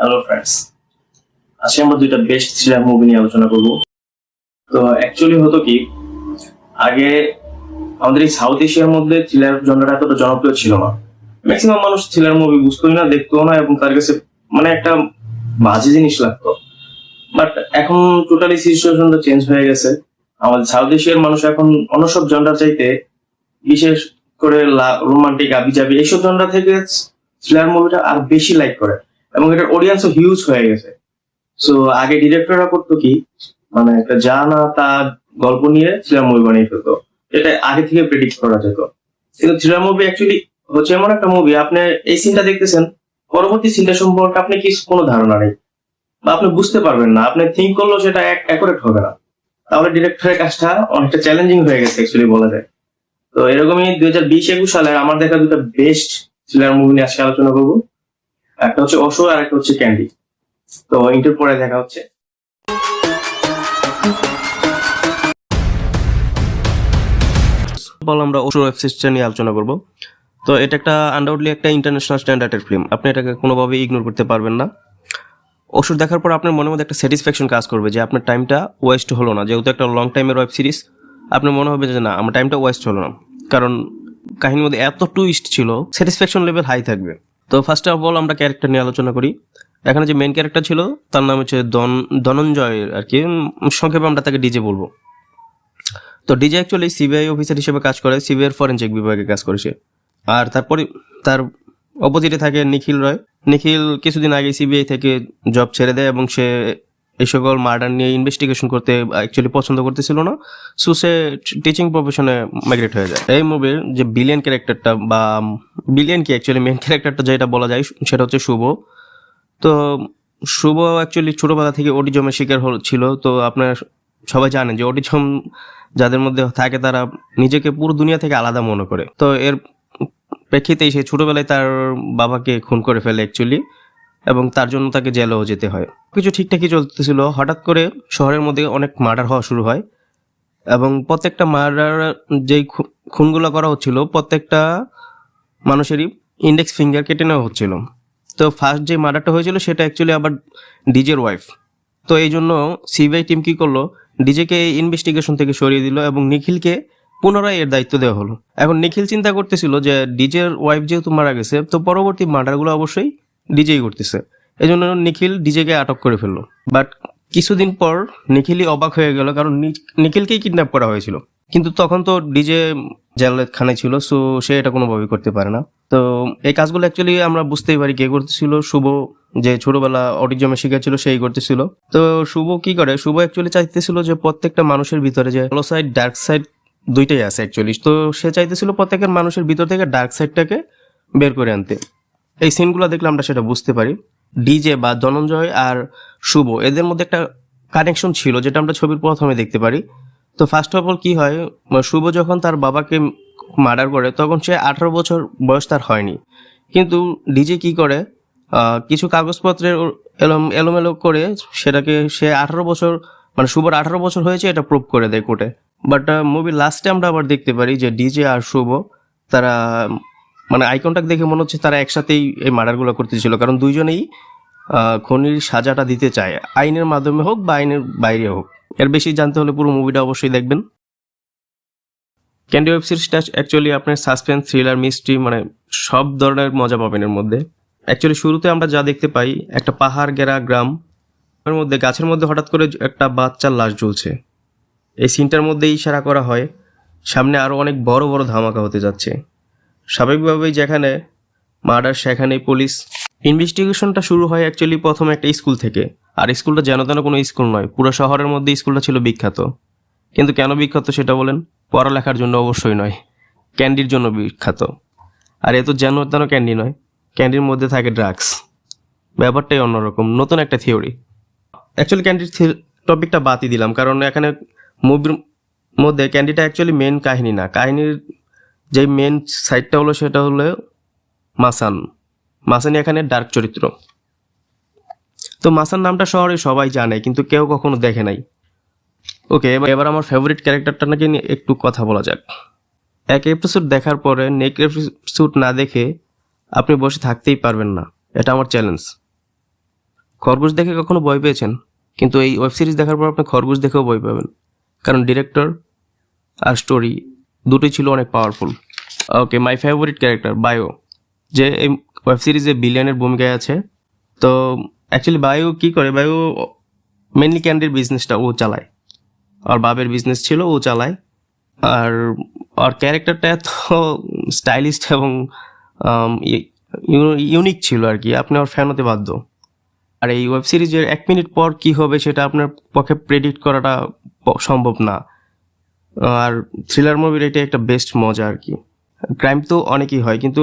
Hello friends আজকে আমরা দুইটা বেস্ট থ্রিলার মুভি নিয়ে আলোচনা করব। তো অ্যাকচুয়ালি হতো কি, আগে আমাদের এই সাউথ এশিয়ার মধ্যে থ্রিলার জনরাটা এতটা জনপ্রিয় ছিল না। ম্যাক্সিমাম মানুষ থ্রিলার মুভি বুঝতোই না দেখতো না এবং তার কাছে মানে একটা বাজে জিনিস লাগতো। বাট এখন টোটালি সিচুয়েশনটা চেঞ্জ হয়ে গেছে। আমাদের সাউথ এশিয়ার মানুষ এখন অন্য সব জনরা চাইতে বিশেষ করে রোমান্টিক আবি যাবি এইসব জনরা থেকে থ্রিলার মুভিটা আর বেশি লাইক করে। এবং এটার অডিয়েন্সও হিউজ হয়ে গেছে। সো আগে ডিরেক্টররা করতো কি মানে একটা যা না তা গল্প নিয়ে থ্রিলার মুভি বানিয়ে ফেলতো। এটা আগে থেকে প্রেডিক্ট করা যেত। কিন্তু থ্রিলার মুভি অ্যাকচুয়ালি হচ্ছে এমন একটা মুভি আপনি এই সিনটা দেখতেছেন, পরবর্তী সিনটা সম্পর্কে আপনি কি কোনো ধারণা নেই? বা আপনি বুঝতে পারবেন না, আপনি থিঙ্ক করলেও সেটা অ্যাকুরেট হবে না। তাহলে ডিরেক্টরের কাজটা অনেকটা চ্যালেঞ্জিং হয়ে গেছে অ্যাকচুয়ালি বলা যায়। তো এরকমই দুই হাজার বিশ একুশ সালে আমার দেখা দুটো বেস্ট থ্রিলার মুভি নিয়ে আজকে আলোচনা করব। একটা হচ্ছে অশো আর একটা হচ্ছে ক্যান্ডি। তো ইন্টার পরে দেখা হচ্ছে। আমরা ওশো ওয়েব সিরিজটা নিয়ে আলোচনা করব। তো এটা একটা আনডাউটলি একটা ইন্টারন্যাশনাল স্ট্যান্ডার্ডের ফিল্ম আপনি এটাকে কোনোভাবে ইগনোর করতে পারবেন না। ওষুধ দেখার পর আপনার মনের মধ্যে একটা স্যাটিসফ্যাকশন কাজ করবে যে আপনার টাইমটা ওয়েস্ট হলো না। যেহেতু একটা লং টাইমের ওয়েব সিরিজ আপনার মনে হবে যে না, আমার টাইমটা ওয়েস্ট হলো না। কারণ কাহিনীর মধ্যে এত টুইস্ট ছিল স্যাটিসফ্যাকশন লেভেল হাই থাকবে। তো ফার্স্ট অফ অল আমরা ক্যারেক্টার নিয়ে আলোচনা করি। এখানে যে মেন ক্যারেক্টার ছিল, তার নাম হচ্ছে দন ধনঞ্জয় আর কি সংক্ষেপে আমরা তাকে ডিজে বলব। তো ডিজে অ্যাকচুয়ালি সিবিআই অফিসার হিসেবে কাজ করে সিবিআই ফরেনসিক বিভাগে কাজ করেছে আর তারপরে, তার অপোজিটে থাকে নিখিল রয়। নিখিল কিছুদিন আগে সিবিআই থেকে জব ছেড়ে দেয় এবং সে এই সকল মার্ডার নিয়ে ইনভেস্টিগেশন করতে অ্যাকচুয়ালি পছন্দ করতেছিল না। সো সে টিচিং প্রফেশনে মাইগ্রেট হয়ে যায়। এই মুভির যে বিলিয়ন ক্যারেক্টারটা বা বিলিয়ন কি অ্যাকচুয়ালি মেন ক্যারেক্টারটা যেটা বলা যায়, সেটা হচ্ছে শুভ। তো শুভ অ্যাকচুয়ালি ছোটোবেলা থেকে অটিজমের শিকার ছিল। তো আপনার সবাই জানেন যে অটিজম যাদের মধ্যে থাকে তারা নিজেকে পুরো দুনিয়া থেকে আলাদা মনে করে। তো এর প্রেক্ষিতেই সে ছোটোবেলায় তার বাবাকে খুন করে ফেলে অ্যাকচুয়ালি এবং তার জন্য তাকে জেলেও যেতে হয়। কিছু ঠিকঠাকই চলতেছিল। হঠাৎ করে শহরের মধ্যে অনেক মার্ডার হওয়া শুরু হয়, এবং প্রত্যেকটা মার্ডার যেই খুনগুলো করা হচ্ছিল, প্রত্যেকটা মানুষেরই ইন্ডেক্স ফিঙ্গার কেটে নেওয়া হচ্ছিল। তো ফার্স্ট যে মার্ডারটা হয়েছিল, সেটা অ্যাকচুয়ালি আবার ডিজের ওয়াইফ তো এই জন্য সিবিআই টিম কি করল? ডিজেকে ইনভেস্টিগেশন থেকে সরিয়ে দিল এবং নিখিলকে পুনরায় এর দায়িত্ব দেওয়া হলো। এখন নিখিল চিন্তা করতেছিল যে ডিজের ওয়াইফ যেহেতু মারা গেছে, তো পরবর্তী মার্ডারগুলো অবশ্যই ডিজেই করতেছে। এই জন্য নিখিল ডিজেকে আটক করে ফেলল। বাট কিছুদিন পর নিখিলই অবাক হয়ে গেল, কারণ নিখিলকেই কিডন্যাপ করা হয়েছিল। কিন্তু তখন তো ডিজে জেলখানে ছিল সো সে এটা কোনোভাবেই করতে পারে না। তো এই কাজগুলো অ্যাকচুয়ালি আমরা বুঝতেই পারি কে করতেছিল। শুভ যে ছোটবেলা অটিজমের শিকার ছিল সেই করতেছিল। তো শুভ কি করে? শুভ অ্যাকচুয়ালি চাইতেছিল যে প্রত্যেকটা মানুষের ভিতরে যে ভালো সাইড ডার্ক সাইড দুইটাই আছে অ্যাকচুয়ালি তো সে চাইতেছিল প্রত্যেকের মানুষের ভিতর থেকে ডার্ক সাইডটাকে বের করে আনতে। এই সিনগুলো দেখলে আমরা সেটা বুঝতে পারি। ডিজে বা ধনঞ্জয় আর শুভ, এদের মধ্যে একটা কানেকশন ছিল, যেটা আমরা ছবির প্রথমে দেখতে পারি। তো ফার্স্ট অফ অল কি হয়, শুভ যখন তার বাবাকে মার্ডার করে, তখন সে আঠারো বছর বয়স তার হয়নি। কিন্তু ডিজে কি করে কিছু কাগজপত্রের এলোম- এলোমেলো করে সেটাকে সে আঠারো বছর মানে শুভর আঠারো বছর হয়েছে এটা প্রুভ করে দেয় কোর্টে। বাট মুভির লাস্টে আমরা আবার দেখতে পারি যে ডিজে আর শুভ, তারা মানে আইকনটাকে দেখে মনে হচ্ছে তারা একসাথেই এই মার্ডারগুলো করতেছিল। কারণ দুইজনেই খনির সাজাটা দিতে চায়। আইনের মাধ্যমে হোক বা আইনের বাইরে হোক। এর বেশি জানতে হলে পুরো মুভিটা অবশ্যই দেখবেন। ক্যান্ডি ওয়েব সিরিজটা অ্যাকচুয়ালি আপনার সাসপেন্স থ্রিলার মিস্ট্রি মানে সব ধরনের মজা পাবেন এর মধ্যে। অ্যাকচুয়ালি শুরুতে আমরা যা দেখতে পাই, একটা পাহাড় গেরা গ্রাম, এর মধ্যে গাছের মধ্যে হঠাৎ করে একটা বাচ্চার লাশ ঝুলছে এই সিনটার মধ্যে ইশারা করা হয়, সামনে আরও অনেক বড় বড় ধামাকা হতে যাচ্ছে। স্বাভাবিকভাবেই যেখানে মার্ডার সেখানেই পুলিশ ইনভেস্টিগেশনটা শুরু হয় অ্যাকচুয়ালি প্রথমে একটা স্কুল থেকে। আর স্কুলটা যেন তেন কোনো স্কুল নয়, পুরো শহরের মধ্যে স্কুলটা ছিল বিখ্যাত। কিন্তু কেন বিখ্যাত সেটা বলেন? পড়ালেখার জন্য অবশ্যই নয়, ক্যান্ডির জন্য বিখ্যাত। আর এ তো যেন তেন ক্যান্ডি নয়, ক্যান্ডির মধ্যে থাকে ড্রাগস। ব্যাপারটাই অন্যরকম, নতুন একটা থিওরি। অ্যাকচুয়ালি ক্যান্ডির টপিকটা বাতি দিলাম, কারণ এখানে মুভির মধ্যে ক্যান্ডিটা অ্যাকচুয়ালি মেন কাহিনী না। কাহিনীর যে মেন সাইডটা হলো সেটা হলো মাসান। মাসানি এখানে ডার্ক চরিত্র। তো মাসান নামটা শহরে সবাই জানে, কিন্তু কেউ কখনো দেখে নাই। ওকে এবার আমার ফেভারিট ক্যারেক্টারটা নাকি একটু কথা বলা যাক। এক এপিসোড দেখার পরে নেক্সট এপিসোড না দেখে আপনি বসে থাকতেই পারবেন না। এটা আমার চ্যালেঞ্জ খরগোশ দেখে কখনো ভয় পেয়েছেন? কিন্তু এই ওয়েব সিরিজ দেখার পর আপনি খরগোশ দেখেও ভয় পাবেন। কারণ ডিরেক্টর আর স্টোরি দুটোই ছিল অনেক powerful okay my favourite character bio যে এই ওয়েব সিরিজে বিলিয়নের ভূমিকায় আছে। তো অ্যাকচুয়ালি বায়ু কি করে? বায়ু মেনলি ক্যান্ডির বিজনেসটা ও চালায়। আর বাবের বিজনেস ছিল, ও চালায়। আর আর ক্যারেক্টারটা এত স্টাইলিস্ট এবং ইউনিক ছিল আর কি। আপনি ওর ফ্যান হতে বাধ্য। আর এই ওয়েব সিরিজের এক মিনিট পর কি হবে সেটা আপনার পক্ষে প্রেডিক্ট করাটা সম্ভব না। আর থ্রিলার মুভির এটা একটা বেস্ট মজা আর কি। ক্রাইম তো অনেকই হয়, কিন্তু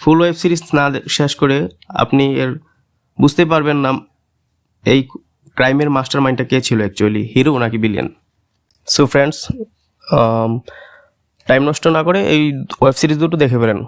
ফুল ওয়েব সিরিজ না শেষ করে আপনি এর বুঝতে পারবেন না এই ক্রাইমের মাস্টার মাইন্ডটা কে ছিল অ্যাকচুয়ালি হিরো নাকি বিলিয়ন সো ফ্রেন্ডস টাইম নষ্ট না করে এই ওয়েব সিরিজ দুটো দেখে ফেলেন।